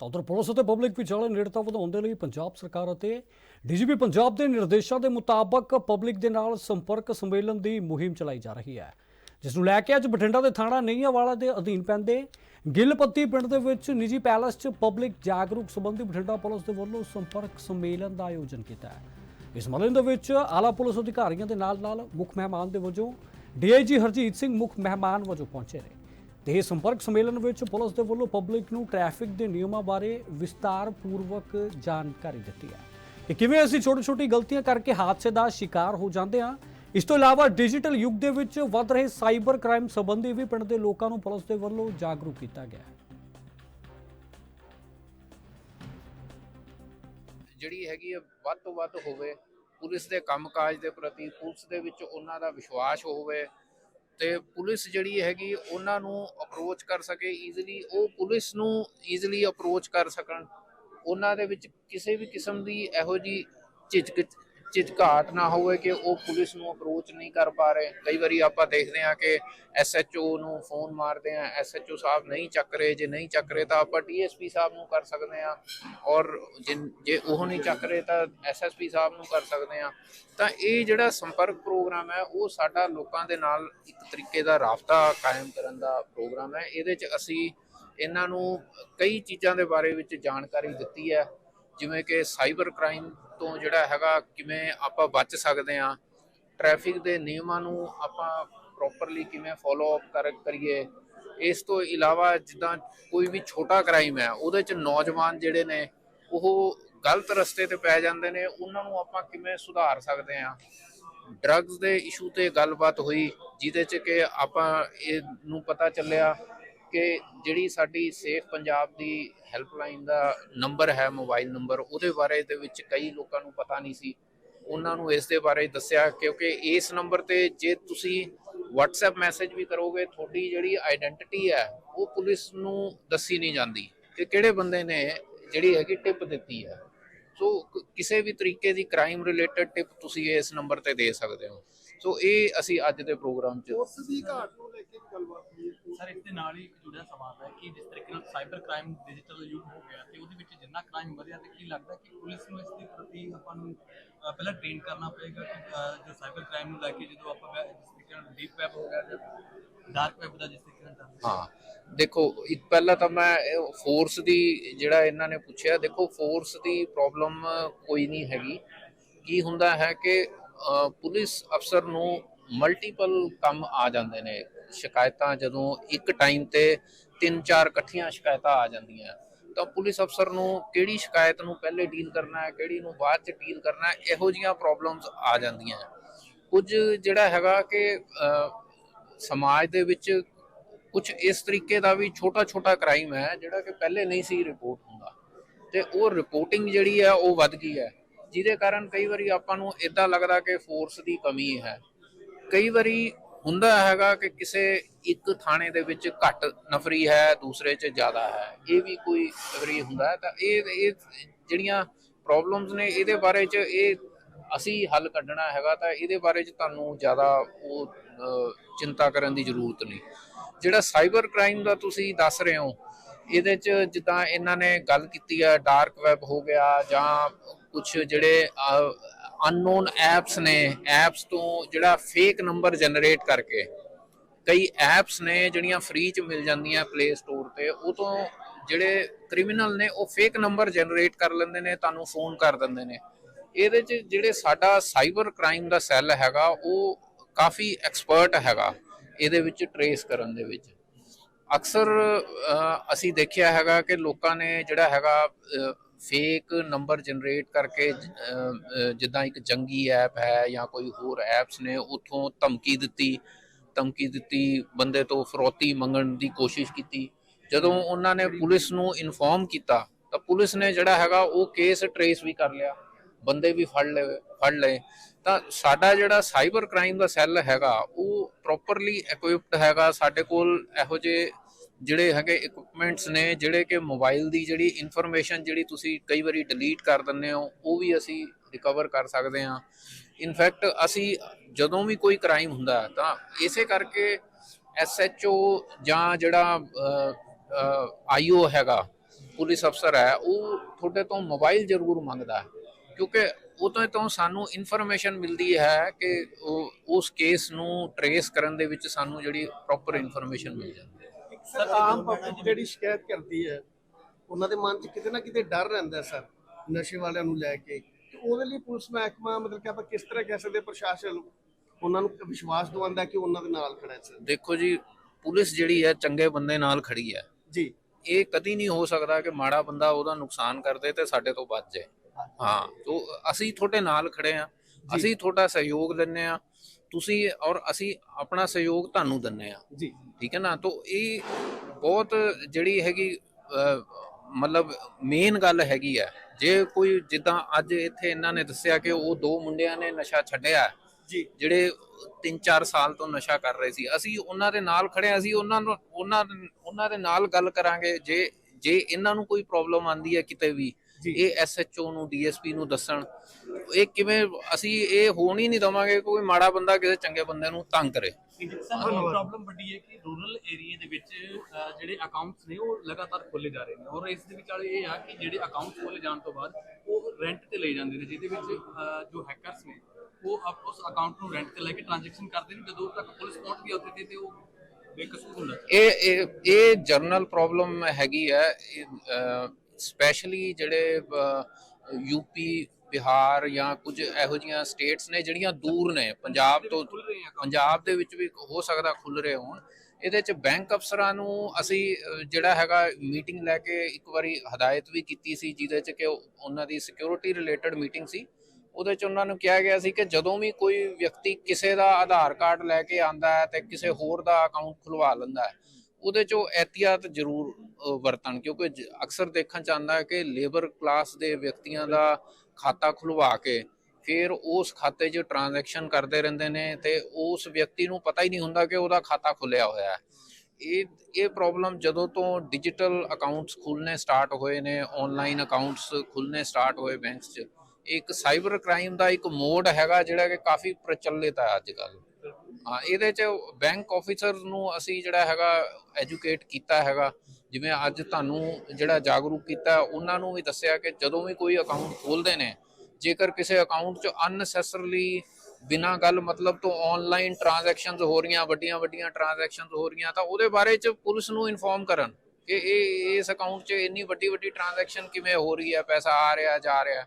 ਤਾਂ ਉਧਰ ਪੁਲਿਸ ਅਤੇ ਪਬਲਿਕ ਵਿਚਾਲੇ ਨੇੜਤਾ ਵਧਾਉਣ ਦੇ ਲਈ ਪੰਜਾਬ ਸਰਕਾਰ ਅਤੇ ਡੀਜੀਪੀ ਪੰਜਾਬ ਦੇ ਨਿਰਦੇਸ਼ਾਂ ਦੇ ਮੁਤਾਬਕ ਪਬਲਿਕ ਦੇ ਨਾਲ ਸੰਪਰਕ ਸੰਮੇਲਨ ਦੀ ਮੁਹਿੰਮ ਚਲਾਈ ਜਾ ਰਹੀ ਹੈ, ਜਿਸ ਨੂੰ ਲੈ ਕੇ ਅੱਜ ਬਠਿੰਡਾ ਦੇ ਥਾਣਾ ਨਈਆਂਵਾਲਾ ਦੇ ਅਧੀਨ ਪੈਂਦੇ ਗਿੱਲਪੱਤੀ ਪਿੰਡ ਦੇ ਵਿੱਚ ਨਿੱਜੀ ਪੈਲਸ 'ਚ ਪਬਲਿਕ ਜਾਗਰੂਕ ਸੰਬੰਧੀ ਬਠਿੰਡਾ ਪੁਲਿਸ ਦੇ ਵੱਲੋਂ ਸੰਪਰਕ ਸੰਮੇਲਨ ਦਾ ਆਯੋਜਨ ਕੀਤਾ ਹੈ। ਇਸ ਸੰਮੇਲਨ ਦੇ ਵਿੱਚ ਆਲਾ ਪੁਲਿਸ ਅਧਿਕਾਰੀਆਂ ਦੇ ਨਾਲ-ਨਾਲ ਮੁੱਖ ਮਹਿਮਾਨ ਦੇ ਵਜੋਂ ਡੀਆਈਜੀ ਹਰਜੀਤ ਸਿੰਘ ਮੁੱਖ ਮਹਿਮਾਨ ਵਜੋਂ ਪਹੁੰਚੇ ਨੇ। ਤੇ ਇਹ ਸੰਪਰਕ ਸੰਮੇਲਨ ਵਿੱਚ ਪੁਲਿਸ ਦੇ ਵੱਲੋਂ ਪਬਲਿਕ ਨੂੰ ਟ੍ਰੈਫਿਕ ਦੇ ਨਿਯਮਾਂ ਬਾਰੇ ਵਿਸਤਾਰ ਪੂਰਵਕ ਜਾਣਕਾਰੀ ਦਿੱਤੀ ਹੈ। ਕਿ ਕਿਵੇਂ ਅਸੀਂ ਛੋਟੀ-ਛੋਟੀ ਗਲਤੀਆਂ ਕਰਕੇ ਹਾਦਸੇ ਦਾ ਸ਼ਿਕਾਰ ਹੋ ਜਾਂਦੇ ਹਾਂ, ਇਸ ਤੋਂ ਇਲਾਵਾ ਡਿਜੀਟਲ ਯੁੱਗ ਦੇ ਵਿੱਚ ਵੱਧ ਰਹੇ ਸਾਈਬਰ ਕ੍ਰਾਈਮ ਸੰਬੰਧੀ ਵੀ ਪਿੰਡ ਦੇ ਲੋਕਾਂ ਨੂੰ ਪੁਲਿਸ ਦੇ ਵੱਲੋਂ ਜਾਗਰੂਕ ਕੀਤਾ ਗਿਆ ਹੈ। ਜਿਹੜੀ ਹੈਗੀ ਹੈ ਵੱਧ ਤੋਂ ਵੱਧ ਹੋਵੇ, ਪੁਲਿਸ ਦੇ ਕੰਮਕਾਜ ਦੇ ਪ੍ਰਤੀ, ਪੁਲਿਸ ਦੇ ਵਿੱਚ ਉਹਨਾਂ ਦਾ ਵਿਸ਼ਵਾਸ ਹੋਵੇ ਤੇ ਪੁਲਿਸ ਜਿਹੜੀ ਹੈਗੀ ਉਹਨਾਂ ਨੂੰ ਅਪਰੋਚ ਕਰ ਸਕੇ ਈਜ਼ੀਲੀ ਉਹ ਪੁਲਿਸ ਨੂੰ ਈਜ਼ੀਲੀ ਅਪਰੋਚ ਕਰ ਸਕਣ। ਉਹਨਾਂ ਦੇ ਵਿੱਚ ਕਿਸੇ ਵੀ ਕਿਸਮ ਦੀ ਇਹੋ ਜੀ ਝਿਜਕ ਝਿਜਕਾਟ ਨਾ ਹੋਵੇ ਕਿ ਉਹ ਪੁਲਿਸ ਨੂੰ ਅਪਰੋਚ ਨਹੀਂ ਕਰ ਪਾ ਰਹੇ। ਕਈ ਵਾਰੀ ਆਪਾਂ ਦੇਖਦੇ ਹਾਂ ਕਿ ਐਸਐਚਓ ਨੂੰ ਫੋਨ ਮਾਰਦੇ ਆ ਐਸਐਚਓ ਸਾਹਿਬ ਨਹੀਂ ਚੱਕ ਰਹੇ, ਜੇ ਨਹੀਂ ਚੱਕ ਰਹੇ ਤਾਂ ਆਪਾਂ ਡੀਐਸਪੀ ਸਾਹਿਬ ਨੂੰ ਕਰ ਸਕਦੇ ਆ ਔਰ ਜਿਨ- ਜੇ ਉਹ ਨਹੀਂ ਚੱਕ ਰਹੇ ਤਾਂ ਐਸਐਸਪੀ ਸਾਹਿਬ ਨੂੰ ਕਰ ਸਕਦੇ ਆ ਤਾਂ ਇਹ ਜਿਹੜਾ ਸੰਪਰਕ ਪ੍ਰੋਗਰਾਮ ਹੈ, ਉਹ ਸਾਡਾ ਲੋਕਾਂ ਦੇ ਨਾਲ ਇੱਕ ਤਰੀਕੇ ਦਾ ਰਾਬਤਾ ਕਾਇਮ ਕਰਨ ਦਾ ਪ੍ਰੋਗਰਾਮ ਹੈ। ਇਹਦੇ 'ਚ ਅਸੀਂ ਇਹਨਾਂ ਨੂੰ ਕਈ ਚੀਜ਼ਾਂ ਦੇ ਬਾਰੇ ਵਿੱਚ ਜਾਣਕਾਰੀ ਦਿੱਤੀ ਹੈ। ਜਿਵੇਂ ਕਿ ਸਾਈਬਰ ਕ੍ਰਾਈਮ ਤੋਂ ਜਿਹੜਾ ਹੈਗਾ, ਕਿਵੇਂ ਆਪਾਂ ਬਚ ਸਕਦੇ ਆ ਟ੍ਰੈਫਿਕ ਦੇ ਨਿਯਮਾਂ ਨੂੰ ਆਪਾਂ ਪ੍ਰੋਪਰਲੀ ਕਿਵੇਂ ਫੋਲੋ ਅਪ ਕਰ, ਕਰੀਏ? ਇਸ ਤੋਂ ਇਲਾਵਾ ਜਿੱਦਾਂ ਕੋਈ ਵੀ ਛੋਟਾ ਕ੍ਰਾਈਮ ਹੈ, ਉਹਦੇ ਚ ਨੌਜਵਾਨ ਜਿਹੜੇ ਨੇ, ਉਹ ਗਲਤ ਰਸਤੇ ਤੇ ਪੈ ਜਾਂਦੇ ਨੇ, ਉਹਨਾਂ ਨੂੰ ਆਪਾਂ ਕਿਵੇਂ ਸੁਧਾਰ ਸਕਦੇ ਆ ਡਰੱਗਸ ਦੇ ਇਸ਼ੂ ਤੇ ਗੱਲਬਾਤ ਹੋਈ, ਜਿਹਦੇ ਚ ਕਿ ਆਪਾਂ ਇਹ ਨੂੰ ਪਤਾ ਚੱਲਿਆ ਕਿ ਜਿਹੜੀ ਸਾਡੀ ਸੇਫ ਪੰਜਾਬ ਦੀ ਹੈਲਪਲਾਈਨ ਦਾ ਨੰਬਰ ਹੈ, ਮੋਬਾਈਲ ਨੰਬਰ, ਉਹਦੇ ਬਾਰੇ ਦੇ ਵਿੱਚ ਕਈ ਲੋਕਾਂ ਨੂੰ ਪਤਾ ਨਹੀਂ ਸੀ। ਉਹਨਾਂ ਨੂੰ ਇਸ ਦੇ ਬਾਰੇ ਦੱਸਿਆ ਕਿਉਂਕਿ ਇਸ ਨੰਬਰ ਤੇ ਜੇ ਤੁਸੀਂ WhatsApp ਮੈਸੇਜ ਵੀ ਕਰੋਗੇ, ਤੁਹਾਡੀ ਜਿਹੜੀ ਆਇਡੈਂਟੀਟੀ ਹੈ, ਉਹ ਪੁਲਿਸ ਨੂੰ ਦੱਸੀ ਨਹੀਂ ਜਾਂਦੀ ਕਿ ਕਿਹੜੇ ਬੰਦੇ ਨੇ ਜਿਹੜੀ ਹੈਗੀ ਟਿਪ ਦਿੱਤੀ ਹੈ। ਸੋ ਕਿਸੇ ਵੀ ਤਰੀਕੇ ਦੀ ਕ੍ਰਾਈਮ ਰਿਲੇਟਡ ਟਿਪ ਤੁਸੀਂ ਇਸ ਨੰਬਰ ਤੇ ਦੇ ਸਕਦੇ ਹੋ। ਸੋ ਇਹ ਅਸੀਂ ਅੱਜ ਦੇ ਪ੍ਰੋਗਰਾਮ 'ਚ ਉਸ ਦੀ ਘਾਟ ਨੂੰ ਲੈ ਕੇ ਗੱਲਬਾਤ ਹੋਈ ਸਰ, ਇਸ ਦੇ ਨਾਲ ਹੀ ਜੁੜਿਆ ਸਵਾਲ ਹੈ ਕਿ ਜਿਸ ਤਰੀਕੇ ਨਾਲ ਸਾਈਬਰ ਕ੍ਰਾਈਮ ਡਿਜੀਟਲ ਯੁੱਗ ਹੋ ਗਿਆ ਤੇ ਉਹਦੇ ਵਿੱਚ ਜਿੰਨਾ ਕ੍ਰਾਈਮ ਵਧਿਆ ਤੇ ਕੀ ਲੱਗਦਾ ਕਿ ਪੁਲਿਸ ਨੂੰ ਇਸ ਦੇ ਪ੍ਰਤੀ ਆਪਾਂ ਨੂੰ ਪਹਿਲਾਂ ਟ੍ਰੇਨ ਕਰਨਾ ਪਏਗਾ ਕਿ ਜੋ ਸਾਈਬਰ ਕ੍ਰਾਈਮ ਨੂੰ ਲੈ ਕੇ ਜਦੋਂ ਆਪਾਂ ਜਿਸ ਤਰੀਕੇ ਨਾਲ ਡੀਪ ਵੈਬ ਹੋ ਗਿਆ ਜਾਂ ਡਾਰਕ ਵੈਬ ਦਾ ਜਿਸ ਤਰੀਕੇ ਨਾਲ ਹਾਂ। ਦੇਖੋ ਪਹਿਲਾਂ ਤਾਂ ਮੈਂ ਫੋਰਸ ਦੀ ਜਿਹੜਾ ਇਹਨਾਂ ਨੇ ਪੁੱਛਿਆ, ਦੇਖੋ ਫੋਰਸ ਦੀ ਪ੍ਰੋਬਲਮ ਕੋਈ ਨਹੀਂ ਹੈਗੀ। ਕੀ ਹੁੰਦਾ ਹੈ ਕਿ ਪੁਲਿਸ ਅਫਸਰ ਨੂੰ ਮਲਟੀਪਲ ਕੰਮ ਆ ਜਾਂਦੇ ਨੇ। ਸ਼ਿਕਾਇਤਾਂ ਜਦੋਂ ਇੱਕ ਟਾਈਮ ਤੇ ਤਿੰਨ ਚਾਰ ਇਕੱਠੀਆਂ ਸ਼ਿਕਾਇਤਾਂ ਆ ਜਾਂਦੀਆਂ। ਤਾਂ ਪੁਲਿਸ ਅਫਸਰ ਨੂੰ ਕਿਹੜੀ ਸ਼ਿਕਾਇਤ ਨੂੰ ਪਹਿਲੇ ਡੀਲ ਕਰਨਾ ਹੈ, ਕਿਹੜੀ ਨੂੰ ਬਾਅਦ ਚ ਡੀਲ ਕਰਨਾ ਹੈ, ਇਹੋ ਜੀਆਂ ਪ੍ਰੋਬਲਮਸ ਆ ਜਾਂਦੀਆਂ। ਕੁਝ ਜਿਹੜਾ ਹੈਗਾ ਕਿ ਸਮਾਜ ਦੇ ਵਿੱਚ ਕੁਝ ਇਸ ਤਰੀਕੇ ਦਾ ਵੀ ਛੋਟਾ ਛੋਟਾ ਕ੍ਰਾਈਮ ਹੈ, ਜਿਹੜਾ ਕਿ ਪਹਿਲੇ ਨਹੀਂ ਸੀ ਰਿਪੋਰਟ ਹੁੰਦਾ। ਤੇ ਉਹ ਰਿਪੋਰਟਿੰਗ ਜਿਹੜੀ ਹੈ, ਉਹ ਵੱਧ ਗਈ ਹੈ। ਜਿਹਦੇ ਕਾਰਨ ਕਈ ਵਾਰੀ ਆਪਾਂ ਨੂੰ ਇਦਾਂ ਲੱਗਦਾ ਕਿ ਫੋਰਸ ਦੀ ਕਮੀ ਹੈ। ਕਈ ਵਾਰੀ ਹੁੰਦਾ ਹੈਗਾ ਕਿ ਕਿਸੇ ਇੱਕ ਥਾਣੇ ਦੇ ਵਿੱਚ ਘੱਟ ਨਫਰੀ ਹੈ, ਦੂਸਰੇ 'ਚ ਜ਼ਿਆਦਾ ਹੈ। ਇਹ ਵੀ ਕੋਈ ਵਾਰੀ ਹੁੰਦਾ ਹੈ ਤਾਂ ਇਹ ਇਹ ਜਿਹੜੀਆਂ ਪ੍ਰੋਬਲਮਸ ਨੇ ਇਹਦੇ ਬਾਰੇ 'ਚ ਇਹ ਅਸੀਂ ਹੱਲ ਕੱਢਣਾ ਹੈਗਾ ਤਾਂ ਇਹਦੇ ਬਾਰੇ 'ਚ ਤੁਹਾਨੂੰ ਜ਼ਿਆਦਾ ਉਹ ਚਿੰਤਾ ਕਰਨ ਦੀ ਜ਼ਰੂਰਤ ਨਹੀਂ। ਜਿਹੜਾ ਸਾਈਬਰ ਕ੍ਰਾਈਮ ਦਾ ਤੁਸੀਂ ਦੱਸ ਰਹੇ ਹੋ, ਇਹਦੇ 'ਚ ਜਿੱਦਾਂ ਇਹਨਾਂ ਨੇ ਗੱਲ ਕੀਤੀ ਹੈ ਡਾਰਕ ਵੈਬ ਹੋ ਗਿਆ ਜਾਂ ਕੁਝ ਜਿਹੜੇ ਅਨਨੋਨ ਐਪਸ ਨੇ ਐਪਸ ਤੋਂ ਜਿਹੜਾ ਫੇਕ ਨੰਬਰ ਜਨਰੇਟ ਕਰਕੇ ਕਈ ਐਪਸ ਨੇ ਜਿਹੜੀਆਂ ਫ੍ਰੀ ਚ ਮਿਲ ਜਾਂਦੀਆਂ ਪਲੇ ਸਟੋਰ ਤੇ, ਉਹ ਤੋਂ ਜਿਹੜੇ ਕ੍ਰਿਮੀਨਲ ਨੇ, ਉਹ ਫੇਕ ਨੰਬਰ ਜਨਰੇਟ ਕਰ ਲੈਂਦੇ ਨੇ, ਤੁਹਾਨੂੰ ਫੋਨ ਕਰ ਦਿੰਦੇ ਨੇ। ਇਹਦੇ ਚ ਜਿਹੜੇ ਸਾਡਾ ਸਾਈਬਰ ਕ੍ਰਾਈਮ ਦਾ ਸੈੱਲ ਹੈਗਾ, ਉਹ ਕਾਫੀ ਐਕਸਪਰਟ ਹੈਗਾ, ਇਹਦੇ ਵਿੱਚ ਟਰੇਸ ਕਰਨ ਦੇ ਵਿੱਚ। ਅਕਸਰ ਅਸੀਂ ਦੇਖਿਆ ਹੈਗਾ ਕਿ ਲੋਕਾਂ ਨੇ ਜਿਹੜਾ ਹੈਗਾ ਫੇਕ ਨੰਬਰ ਜਨਰੇਟ ਕਰਕੇ ਜਿੱਦਾਂ ਇੱਕ ਜੰਗੀ ਐਪ ਹੈ ਜਾਂ ਕੋਈ ਹੋਰ ਐਪਸ ਨੇ, ਉਥੋਂ ਧਮਕੀ ਦਿੱਤੀ ਧਮਕੀ ਦਿੱਤੀ, ਬੰਦੇ ਤੋਂ ਫਰੋਤੀ ਮੰਗਣ ਦੀ ਕੋਸ਼ਿਸ਼ ਕੀਤੀ। ਜਦੋਂ ਉਹਨਾਂ ਨੇ ਪੁਲਿਸ ਨੂੰ ਇਨਫੋਰਮ ਕੀਤਾ, ਤਾਂ ਪੁਲਿਸ ਨੇ ਜਿਹੜਾ ਹੈਗਾ ਉਹ ਕੇਸ ਟਰੇਸ ਵੀ ਕਰ ਲਿਆ। ਬੰਦੇ ਵੀ ਫੜ ਲਏ ਫੜ ਲਏ। ਤਾਂ ਸਾਡਾ ਜਿਹੜਾ ਸਾਈਬਰ ਕ੍ਰਾਈਮ ਦਾ ਸੈੱਲ ਹੈਗਾ, ਉਹ ਪ੍ਰੋਪਰਲੀ ਇਕਵਿਪਡ ਹੈਗਾ। ਸਾਡੇ ਕੋਲ ਇਹੋ ਜਿਹੇ ਜਿਹੜੇ ਹੈਗੇ ਇਕਵਿਪਮੈਂਟਸ ਨੇ, ਜਿਹੜੇ ਕਿ ਮੋਬਾਈਲ ਦੀ ਜਿਹੜੀ ਇਨਫੋਰਮੇਸ਼ਨ ਜਿਹੜੀ ਤੁਸੀਂ ਕਈ ਵਾਰੀ ਡਿਲੀਟ ਕਰ ਦਿੰਦੇ ਹੋ, ਉਹ ਵੀ ਅਸੀਂ ਰਿਕਵਰ ਕਰ ਸਕਦੇ ਹਾਂ। ਇਨਫੈਕਟ ਅਸੀਂ ਜਦੋਂ ਵੀ ਕੋਈ ਕ੍ਰਾਈਮ ਹੁੰਦਾ, ਤਾਂ ਇਸੇ ਕਰਕੇ ਐਸਐਚਓ ਜਾਂ ਜਿਹੜਾ ਆਈਓ ਹੈਗਾ, ਪੁਲਿਸ ਅਫਸਰ ਹੈ, ਉਹ ਤੁਹਾਡੇ ਤੋਂ ਮੋਬਾਈਲ ਜ਼ਰੂਰ ਮੰਗਦਾ ਹੈ। ਕਿਉਂਕਿ ਉਹ ਤੋਂ ਤੋਂ ਸਾਨੂੰ ਇਨਫੋਰਮੇਸ਼ਨ ਮਿਲਦੀ ਹੈ ਕਿ ਉਹ, ਉਸ ਕੇਸ ਨੂੰ ਟਰੇਸ ਕਰਨ ਦੇ ਵਿੱਚ ਸਾਨੂੰ ਜਿਹੜੀ ਪ੍ਰੋਪਰ ਇਨਫੋਰਮੇਸ਼ਨ ਮਿਲ ਜਾਂਦੀ ਸਰ ਆਮ ਪਬਲਿਕ ਜਿਹੜੀ ਸ਼ਿਕਾਇਤ ਕਰਦੀ ਹੈ ਉਹਨਾਂ ਦੇ ਮਨ 'ਚ ਕਿਤੇ ਨਾ ਕਿਤੇ ਡਰ ਰਹਿੰਦਾ ਸਰ ਨਸ਼ੇ ਵਾਲਿਆਂ ਨੂੰ ਲੈ ਕੇ। ਤੇ ਉਹਦੇ ਲਈ ਪੁਲਿਸ ਮਹਿਕਮਾ ਮਤਲਬ ਕਿ ਆਪਾਂ ਕਿਸ ਤਰ੍ਹਾਂ ਕਹਿ ਸਕਦੇ ਪ੍ਰਸ਼ਾਸਨ ਉਹਨਾਂ ਨੂੰ ਵਿਸ਼ਵਾਸ ਦਵਾਉਂਦਾ ਕਿ ਉਹਨਾਂ ਦੇ ਨਾਲ ਖੜਾ ਹੈ ਸਰ? ਦੇਖੋ ਜੀ ਪੁਲਿਸ ਜਿਹੜੀ ਹੈ ਚੰਗੇ ਬੰਦੇ ਨਾਲ ਖੜੀ ਹੈ। ਜੀ। ਇਹ ਕਦੀ ਨਹੀਂ ਹੋ ਸਕਦਾ ਕਿ ਮਾੜਾ ਬੰਦਾ ਉਹਦਾ ਨੁਕਸਾਨ ਕਰਦੇ ਤੇ ਸਾਡੇ ਤੋਂ ਬਚ ਜਾਏ। ਹਾਂ ਤੋ ਅਸੀਂ ਤੁਹਾਡੇ ਨਾਲ ਖੜੇ ਆ ਅਸੀਂ ਤੁਹਾਡਾ ਸਹਿਯੋਗ ਦਿੰਨੇ ਆ। ਤੁਸੀਂ ਔਰ ਅਸੀਂ ਆਪਣਾ ਸਹਿਯੋਗ ਤੁਹਾਨੂੰ ਦਿੰਨੇ ਆ। ਜੀ। ਠੀਕ ਹੈ ਨਾ? ਤੋ ਇਹ ਬਹੁਤ ਜਿਹੜੀ ਹੈਗੀ ਅਹ, ਮਤਲਬ ਮੇਨ ਗੱਲ ਹੈਗੀ ਹੈ। ਜੇ ਕੋਈ ਜਿੱਦਾਂ ਅੱਜ ਇੱਥੇ ਇਹਨਾਂ ਨੇ ਦੱਸਿਆ ਕਿ ਉਹ ਦੋ ਮੁੰਡਿਆਂ ਨੇ ਨਸ਼ਾ ਛੱਡਿਆ। ਜੀ। ਜਿਹੜੇ 3-4 ਸਾਲ ਤੋਂ ਨਸ਼ਾ ਕਰ ਰਹੇ ਸੀ। ਅਸੀਂ ਉਹਨਾਂ ਦੇ ਨਾਲ ਖੜੇ ਹਾਂ, ਅਸੀਂ ਉਹਨਾਂ ਨੂੰ ਉਹਨਾਂ ਉਹਨਾਂ ਦੇ ਨਾਲ ਗੱਲ ਕਰਾਂਗੇ। ਜੇ ਜੇ ਇਹਨਾਂ ਨੂੰ ਕੋਈ ਪ੍ਰੋਬਲਮ ਆਂਦੀ ਹੈ ਕਿਤੇ ਵੀ। ਇਹ ਐਸਐਚਓ ਨੂੰ ਡੀਐਸਪੀ ਨੂੰ ਦੱਸਣ ਇਹ ਕਿਵੇਂ ਅਸੀਂ ਇਹ ਹੋਣ ਹੀ ਨਹੀਂ ਦਵਾਂਗੇ ਕੋਈ ਮਾੜਾ ਬੰਦਾ ਕਿਸੇ ਚੰਗੇ ਬੰਦੇ ਨੂੰ ਤੰਗ ਕਰੇ। ਪ੍ਰੋਬਲਮ ਵੱਡੀ ਹੈ ਕਿ ਰੂਰਲ ਏਰੀਆ ਦੇ ਵਿੱਚ ਜਿਹੜੇ ਅਕਾਊਂਟਸ ਨੇ ਉਹ ਲਗਾਤਾਰ ਖੋਲੇ ਜਾ ਰਹੇ ਨੇ। ਔਰ ਇਸ ਦੇ ਵਿੱਚ ਵਾਲੇ ਇਹ ਆ ਕਿ ਜਿਹੜੇ ਅਕਾਊਂਟਸ ਖੋਲੇ ਜਾਣ ਤੋਂ ਬਾਅਦ ਉਹ ਰੈਂਟ ਤੇ ਲਏ ਜਾਂਦੇ ਨੇ ਜਿਹਦੇ ਵਿੱਚ ਜੋ ਹੈਕਰਸ ਨੇ ਉਹ ਆਪ ਉਸ ਅਕਾਊਂਟ ਨੂੰ ਰੈਂਟ ਤੇ ਲੈ ਕੇ ਟ੍ਰਾਂਜੈਕਸ਼ਨ ਕਰਦੇ ਨੇ ਜਦੋਂ ਤੱਕ ਪੁਲਿਸ ਪਹੁੰਚ ਵੀ ਆਉਂਦੀ ਤੇ ਉਹ ਬੇਕਸੂਰ ਹੁੰਦਾ। ਇਹ ਇਹ ਇਹ ਜਰਨਲ ਪ੍ਰੋਬਲਮ ਹੈਗੀ ਹੈ ਸਪੈਸ਼ਲੀ ਜਿਹੜੇ ਯੂਪੀ ਬਿਹਾਰ ਜਾਂ ਕੁਝ ਇਹੋ ਜੀਆਂ ਸਟੇਟਸ ਨੇ ਜਿਹੜੀਆਂ ਦੂਰ ਨੇ ਪੰਜਾਬ ਤੋਂ। ਪੰਜਾਬ ਦੇ ਵਿੱਚ ਵੀ ਹੋ ਸਕਦਾ ਖੁੱਲ ਰਹੇ ਹੋਣ ਇਹਦੇ ਚ ਬੈਂਕ ਅਫਸਰਾਂ ਨੂੰ ਅਸੀਂ ਜਿਹੜਾ ਹੈਗਾ ਮੀਟਿੰਗ ਲੈ ਕੇ ਇੱਕ ਵਾਰੀ ਹਦਾਇਤ ਵੀ ਕੀਤੀ ਸੀ ਜਿਹਦੇ ਚ ਕਿ ਉਹ- ਉਹਨਾਂ ਦੀ ਸਿਕਿਉਰਿਟੀ ਰਿਲੇਟਡ ਮੀਟਿੰਗ ਸੀ ਉਹਦੇ ਚ ਉਹਨਾਂ ਨੂੰ ਕਿਹਾ ਗਿਆ ਸੀ ਕਿ ਜਦੋਂ ਵੀ ਕੋਈ ਵਿਅਕਤੀ ਕਿਸੇ ਦਾ ਆਧਾਰ ਕਾਰਡ ਲੈ ਕੇ ਆਂਦਾ ਹੈ ਤੇ ਕਿਸੇ ਹੋਰ ਦਾ ਅਕਾਊਂਟ ਖੁਲਵਾ ਲੈਂਦਾ ਹੈ ਉਹਦੇ ਚੋਂ ਇਹਤੀਆਤ ਜ਼ਰੂਰ ਵਰਤਣ, ਕਿਉਂਕਿ ਅਕਸਰ ਦੇਖਣ ਚ ਆਉਂਦਾ ਹੈ ਕਿ ਲੇਬਰ ਕਲਾਸ ਦੇ ਵਿਅਕਤੀਆਂ ਦਾ ਖਾਤਾ ਖੁਲਵਾ ਕੇ ਫਿਰ ਉਸ ਖਾਤੇ 'ਚ ਟ੍ਰਾਂਜੈਕਸ਼ਨ ਕਰਦੇ ਰਹਿੰਦੇ ਨੇ ਤੇ ਉਸ ਵਿਅਕਤੀ ਨੂੰ ਪਤਾ ਹੀ ਨਹੀਂ ਹੁੰਦਾ ਕਿ ਉਹਦਾ ਖਾਤਾ ਖੁੱਲਿਆ ਹੋਇਆ ਹੈ। ਇਹ ਇਹ ਪ੍ਰੋਬਲਮ ਜਦੋਂ ਤੋਂ ਡਿਜੀਟਲ ਅਕਾਊਂਟਸ ਖੁੱਲਨੇ ਸਟਾਰਟ ਹੋਏ ਨੇ ਆਨਲਾਈਨ ਅਕਾਊਂਟਸ ਖੁੱਲਨੇ ਸਟਾਰਟ ਹੋਏ ਬੈਂਕਸ 'ਚ ਇੱਕ ਸਾਈਬਰ ਕ੍ਰਾਈਮ ਦਾ ਇੱਕ ਮੋਡ ਹੈਗਾ ਜਿਹੜਾ ਕਿ ਕਾਫੀ ਪ੍ਰਚਲਿਤ ਹੈ ਅੱਜ ਕੱਲ੍ਹ। ਹਾਂ, ਇਹਦੇ 'ਚ ਬੈਂਕ ਆਫੀਸਰ ਨੂੰ ਅਸੀਂ ਜਿਹੜਾ ਹੈਗਾ ਐਜੂਕੇਟ ਕੀਤਾ ਹੈਗਾ। ਜਿਵੇਂ ਅੱਜ ਤੁਹਾਨੂੰ ਜਿਹੜਾ ਜਾਗਰੂਕ ਕੀਤਾ, ਉਹਨਾਂ ਨੂੰ ਵੀ ਦੱਸਿਆ ਕਿ ਜਦੋਂ ਵੀ ਕੋਈ ਅਕਾਊਂਟ ਖੋਲਦੇ ਨੇ, ਜੇਕਰ ਕਿਸੇ ਅਕਾਊਂਟ 'ਚ ਅਨਸੈਸਰਲੀ ਬਿਨਾਂ ਗੱਲ ਮਤਲਬ ਤੋਂ ਆਨਲਾਈਨ ਟ੍ਰਾਂਜੈਕਸ਼ਨਸ ਹੋ ਰਹੀਆਂ, ਵੱਡੀਆਂ ਵੱਡੀਆਂ ਟ੍ਰਾਂਜੈਕਸ਼ਨਸ ਹੋ ਰਹੀਆਂ, ਤਾਂ ਉਹਦੇ ਬਾਰੇ 'ਚ ਪੁਲਿਸ ਨੂੰ ਇਨਫੋਰਮ ਕਰਨ ਕਿ ਇਹ, ਇਸ ਅਕਾਊਂਟ 'ਚ ਇੰਨੀ ਵੱਡੀ ਵੱਡੀ ਟ੍ਰਾਂਜੈਕਸ਼ਨ ਕਿਵੇਂ ਹੋ ਰਹੀ ਹੈ, ਪੈਸਾ ਆ ਰਿਹਾ, ਜਾ ਰਿਹਾ।